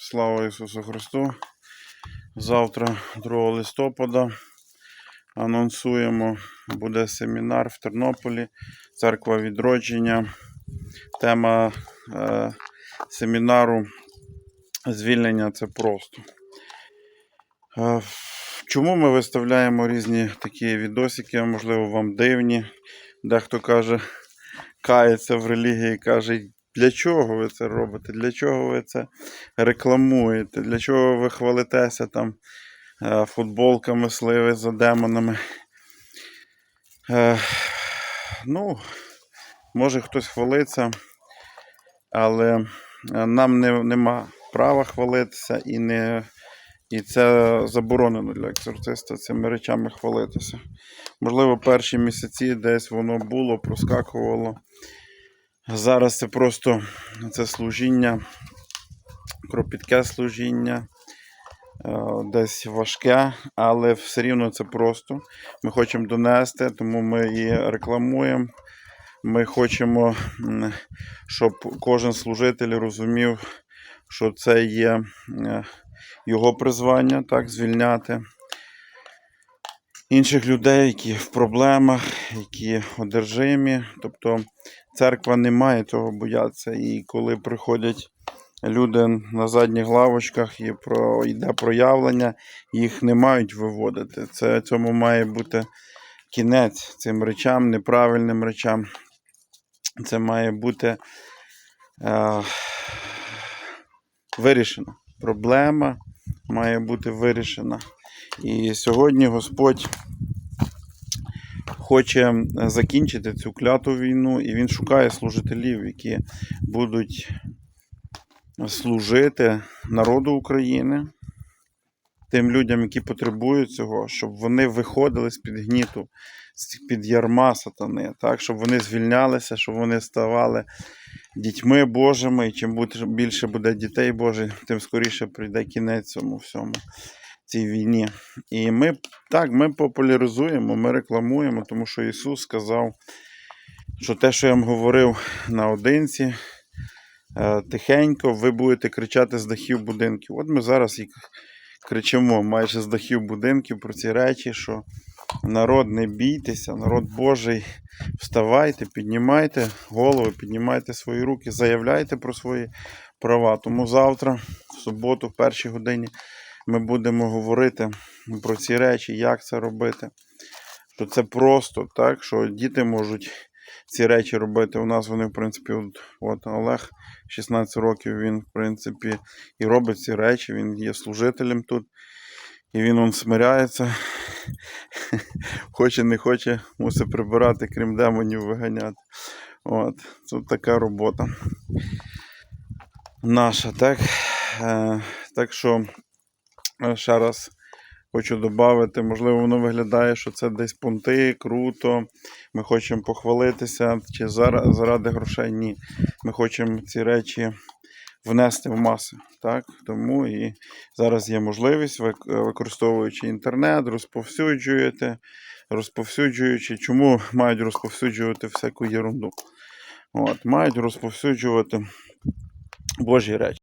Слава Ісусу Христу! Завтра, 2 листопада, анонсуємо, буде семінар в Тернополі, церква відродження. Тема е, семінару звільнення це просто. Е, чому ми виставляємо різні такі відосики, можливо, вам дивні. Дехто каже, кається в релігії, каже, для чого ви це робите? Для чого ви це рекламуєте? Для чого ви хвалитеся там е, футболками сливи за демонами? Е, ну, може хтось хвалиться, але е, нам не, нема права хвалитися і не. І це заборонено для екзорциста цими речами хвалитися. Можливо, перші місяці десь воно було, проскакувало. Зараз це просто це служіння, кропітке служіння, е, десь важке, але все рівно це просто. Ми хочемо донести, тому ми і рекламуємо. Ми хочемо, щоб кожен служитель розумів, що це є е, його призвання, так, звільняти інших людей, які в проблемах, які одержимі. Тобто церква не має цього боятися. І коли приходять люди на задніх лавочках і про, йде проявлення, їх не мають виводити. Це цьому має бути кінець цим речам, неправильним речам. Це має бути е, вирішено. Проблема має бути вирішена. І сьогодні Господь хоче закінчити цю кляту війну, і Він шукає служителів, які будуть служити народу України, тим людям, які потребують цього, щоб вони виходили з-під гніту, з-під ярма сатани, так, щоб вони звільнялися, щоб вони ставали дітьми Божими. І чим більше буде дітей Божих, тим скоріше прийде кінець цьому всьому. Цій війні. І ми так, ми популяризуємо, ми рекламуємо, тому що Ісус сказав, що те, що я вам говорив наодинці, е, тихенько, ви будете кричати з дахів будинків. От ми зараз і кричимо майже з дахів будинків про ці речі, що народ, не бійтеся, народ Божий, вставайте, піднімайте голови, піднімайте свої руки, заявляйте про свої права. Тому завтра, в суботу, в першій годині, ми будемо говорити про ці речі, як це робити. Що це просто, так, що діти можуть ці речі робити. У нас вони, в принципі, от, Олег 16 років, він, в принципі, і робить ці речі, він є служителем тут. І він он смиряється. Хоче, не хоче, мусить прибирати, крім демонів виганяти. От, це така робота наша, так? Е, так що Е, Ще раз хочу додати, можливо, воно виглядає, що це десь понти, круто. Ми хочемо похвалитися, чи зара- заради грошей ні. Ми хочемо ці речі внести в маси. Так? Тому і зараз є можливість, використовуючи інтернет, розповсюджуєте, розповсюджуючи, чому мають розповсюджувати всяку ерунду? От, мають розповсюджувати Божі речі.